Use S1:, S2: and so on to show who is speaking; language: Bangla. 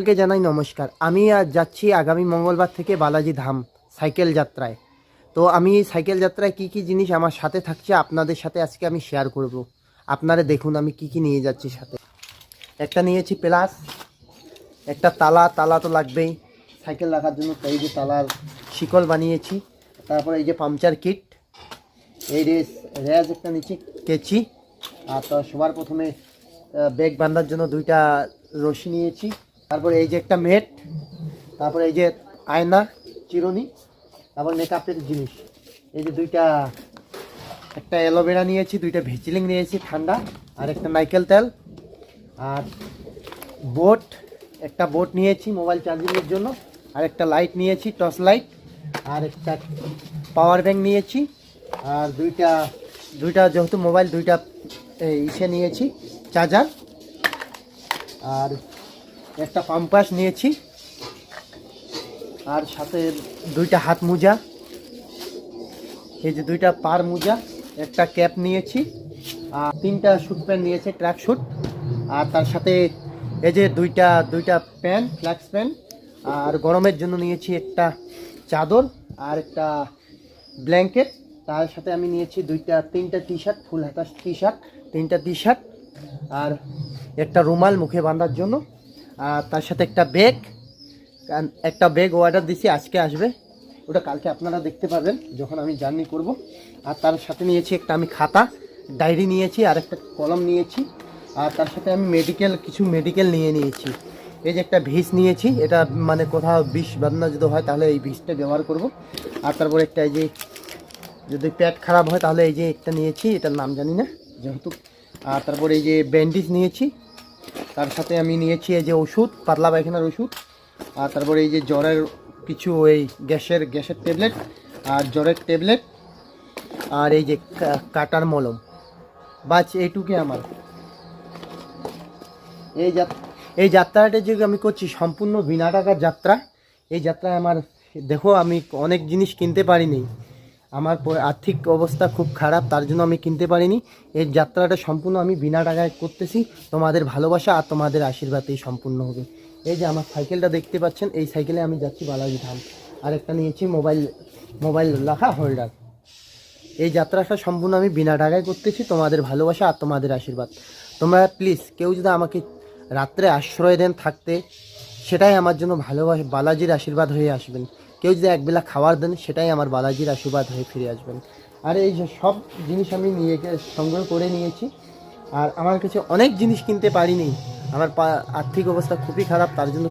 S1: সকলকে জানাই নমস্কার। আমি আজ যাচ্ছি আগামী মঙ্গলবার থেকে বালাজি ধাম সাইকেল যাত্রায়। তো আমি সাইকেল যাত্রায় কি কি জিনিস আমার সাথে থাকছে আপনাদের সাথে আজকে আমি শেয়ার করব। আপনারা দেখুন আমি কি কি নিয়ে যাচ্ছি সাথে। একটা নিয়েছি প্লাস, একটা তালা তালা তো লাগবেই। সাইকেল রাখার জন্য তো এই যে তালার শিকল বানিয়েছি। তারপরে এই যে পাংচার কিট, এই রেস রেজ একটা নিচে কেচি, আর তো সবার প্রথমে ব্যাগ বাঁধার জন্য দুইটা রশি নিয়েছি। তারপরে এই যে একটা মেট, তারপরে এই যে আয়না, চিরুনি, তারপর মেকআপের জিনিস। এই যে দুইটা, একটা অ্যালোভেরা নিয়েছি, দুইটা ভেচিলিং নিয়েছি ঠান্ডা, আর একটা নাইকেল তেল। আর বোট, একটা বোট নিয়েছি মোবাইল চার্জিংয়ের জন্য, আর একটা লাইট নিয়েছি, টর্চ লাইট, আর একটা পাওয়ার ব্যাংক নিয়েছি, আর দুইটা দুইটা যেহেতু মোবাইল, দুইটা ইসে নিয়েছি, চার্জার। আর একটা পাম্পাস নিয়েছি, আর সাথে দুইটা হাত মোজা। এই যে দুইটা পার মোজা, একটা ক্যাপ নিয়েছি, আর তিনটা স্যুট প্যান্ট নিয়েছে, ট্র্যাক স্যুট। আর তার সাথে এই যে দুইটা দুইটা প্যান্ট, ফ্ল্যাক্স প্যান্ট, আর গরমের জন্য নিয়েছি একটা চাদর আর একটা ব্ল্যাঙ্কেট। তার সাথে আমি নিয়েছি দুইটা, তিনটা টি শার্ট ফুল হাতা টি শার্ট তিনটা টি শার্ট আর একটা রুমাল মুখে বাঁধার জন্য। তার সাথে একটা ব্যাগ একটা ব্যাগ অর্ডার দিছি, আজকে আসবে। ওটা কালকে আপনারা দেখতে পাবেন যখন আমি জার্নি করব। আর তার সাথে নিয়েছি একটা আমি খাতা ডায়েরি নিয়েছি, আর একটা কলম নিয়েছি। আর তার সাথে আমি মেডিকেল কিছু মেডিকেল নিয়ে নিয়েছি। এই যে একটা ভিস নিয়েছি, এটা মানে কোথাও বিষ বাদনা যদি হয়, তাহলে এই বিষটা ব্যবহার করব। আর তারপর একটা এই যে, যদি পেট খারাপ হয়, তাহলে এই যে একটা নিয়েছি, এটার নাম জানি না, যেহেতু। আর তারপর এই যে ব্যান্ডেজ নিয়েছি তার সাথে আমি নিয়েছি এই যে ওষুধ, পাতলা পায়খানার ওষুধ, আর তারপরে এই যে জ্বরের কিছু ওই গ্যাসের গ্যাসের ট্যাবলেট, আর জ্বরের ট্যাবলেট, আর এই যে কাটার মলম। বাস এইটুকুই আমার। এই এই যাত্রাটা যে আমি করছি সম্পূর্ণ বিনা টাকার যাত্রা। এই যাত্রায় আমার, দেখো আমি অনেক জিনিস কিনতে পারিনি। আমার আর্থিক অবস্থা খুব খারাপ, তার জন্য আমি কিনতে পারিনি। এই যাত্রাটা সম্পূর্ণ আমি বিনা টাকায় করতেছি। তোমাদের ভালোবাসা আর তোমাদের আশীর্বাদেই সম্পূর্ণ হবে। এই যে আমার সাইকেলটা দেখতে পাচ্ছেন, এই সাইকেলে আমি যাচ্ছি বালাজি ধাম। আর একটা নিয়েছি মোবাইল মোবাইল রাখা হোল্ডার। এই যাত্রাটা সম্পূর্ণ আমি বিনা টাকায় করতেছি, তোমাদের ভালোবাসা আর তোমাদের আশীর্বাদ। তোমরা প্লিজ কেউ যদি আমাকে রাত্রে আশ্রয় দেন থাকতে, সেটাই আমার জন্য ভালোবাসা, বালাজির আশীর্বাদ হয়ে আসবেন। কেউ যদি এক বেলা খাবার দেন, সেটাই আমার বালাজির আশীর্বাদ হয়ে ফিরে আসবেন। আর এই সব জিনিস আমি নিয়ে সংগ্রহ করে নিয়েছি। আর আমার কাছে অনেক জিনিস কিনতে পারিনি। আমার আর্থিক অবস্থা খুবই খারাপ, তার জন্য